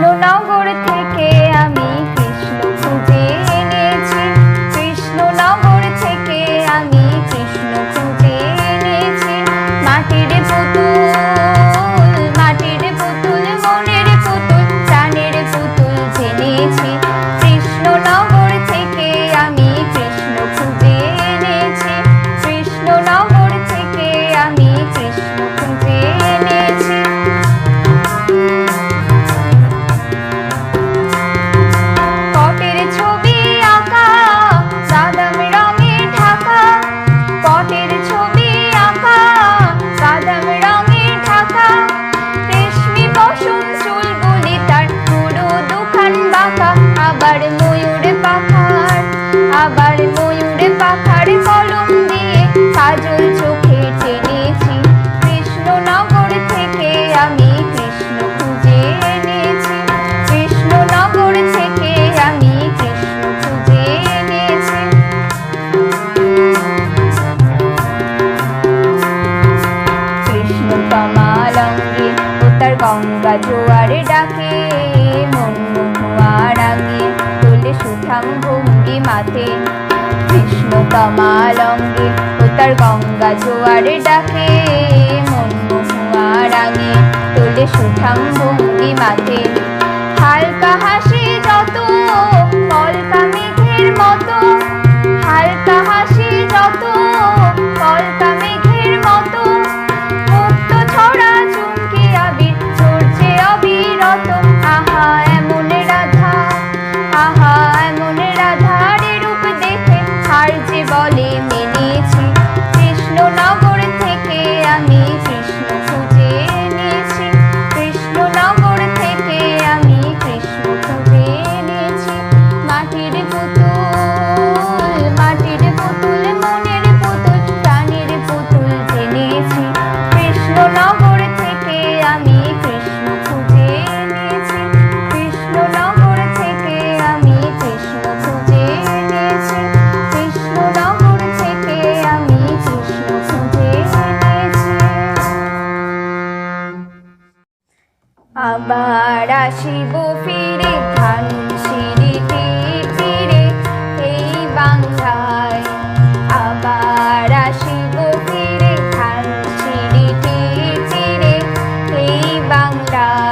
No, no. Ganga জোয়ারে ডাকে, মন ধোয়ার তোলে সুঠাম ভঙ্গি মাথে কৃষ্ণ কামাল অঙ্গে, ও তার গঙ্গা জোয়ারে ডাকে, মন ধোয়ার তোলে সুঠাম ভঙ্গি মাথে হালকা আবার আসিব ফিরে, ধান সিঁড়িতে ফিরে এই বাংলায়। আবার আসিব ফিরে, ধান সিঁড়িতে ফিরে এই বাংলায়।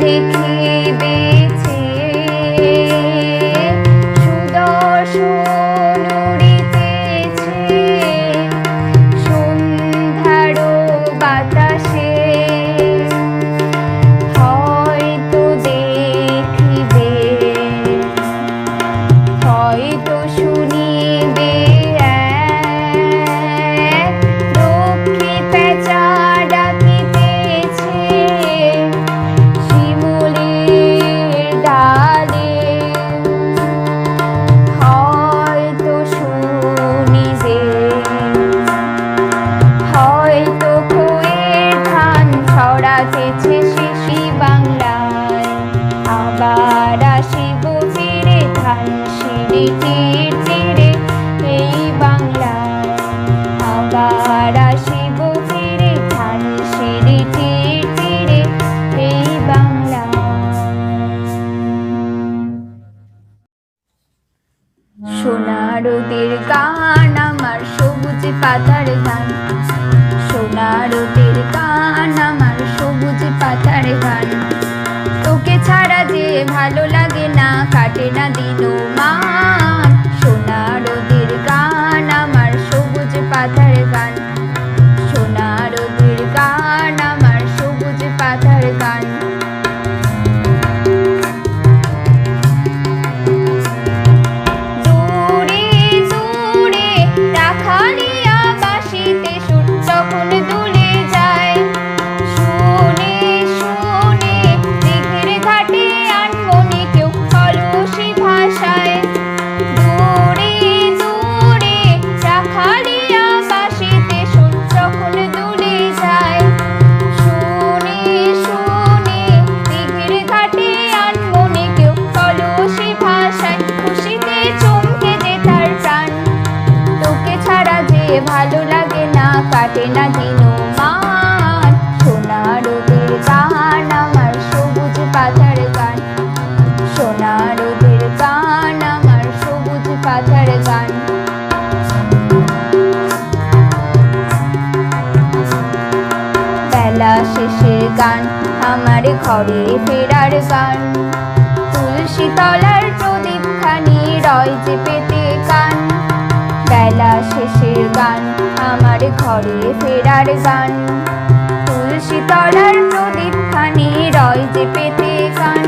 দেখি বাজেছে শিশু শেষে গান, আমার ঘরে ফেরার গান। তুলসী তলার প্রদীপ খানি রয় যে পেতে গান বেলা শেষের গান, আমার ঘরে ফেরার গান। তুলসী তলার প্রদীপ খানি রয় যে পেতে গান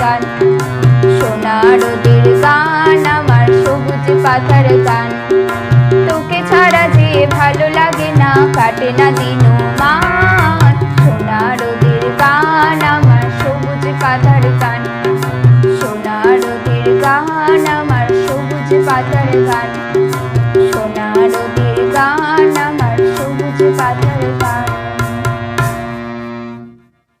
গান। সোনা নদীর গান, আমার সবুজ পাতার গান। তোকে ছাড়া যে ভালো লাগে না, কাটে না দিন মান। আমার সবুজ পাতার গান।